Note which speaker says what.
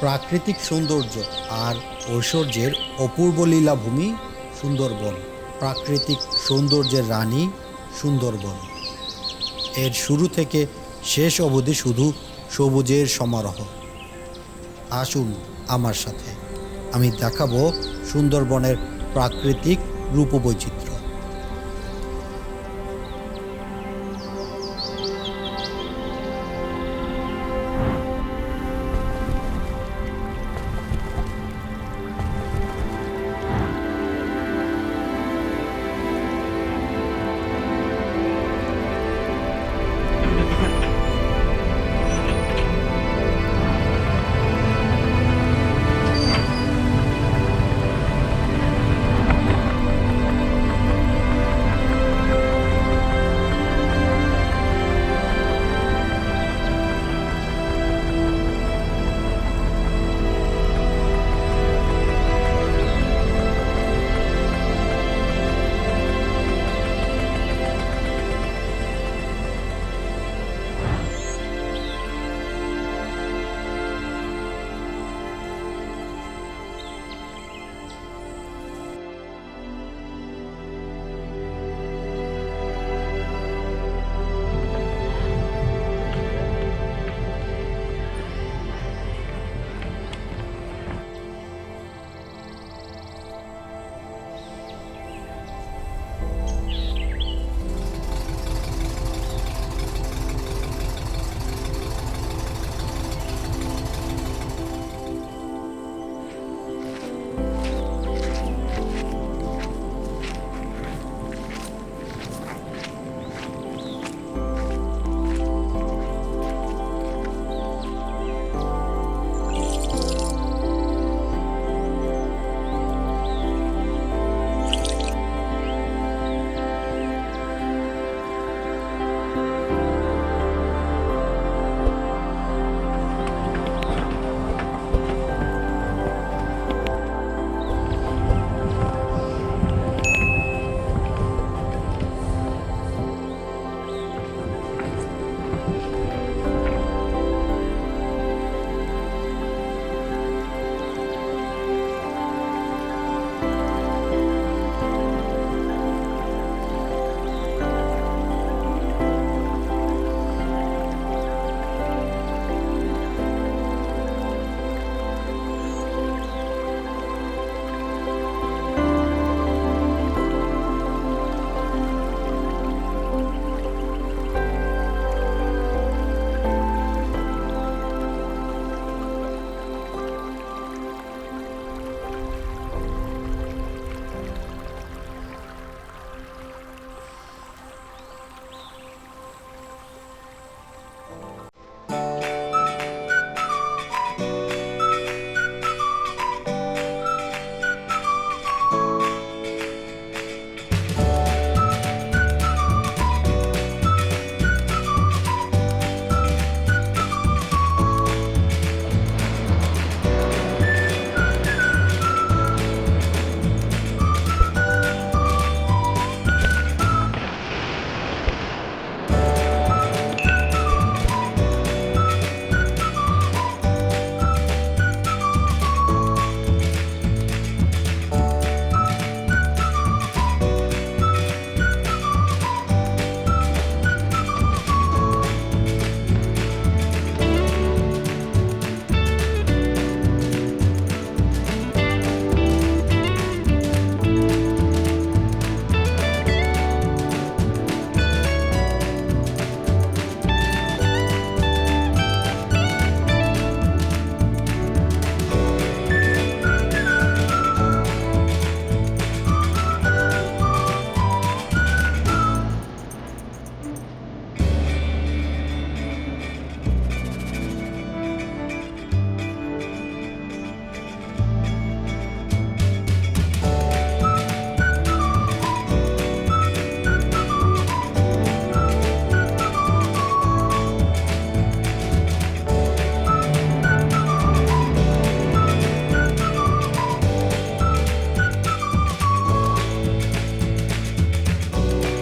Speaker 1: প্রাকৃতিক সৌন্দর্য আর ঐশ্বর্যের অপূর্ব লীলাভূমি সুন্দরবন। প্রাকৃতিক সৌন্দর্যের রানী সুন্দরবন। এর শুরু থেকে শেষ অবধি শুধু সবুজের সমারোহ। আসুন আমার সাথে। আমি দেখাবো সুন্দরবনের প্রাকৃতিক রূপবৈচিত্র্য।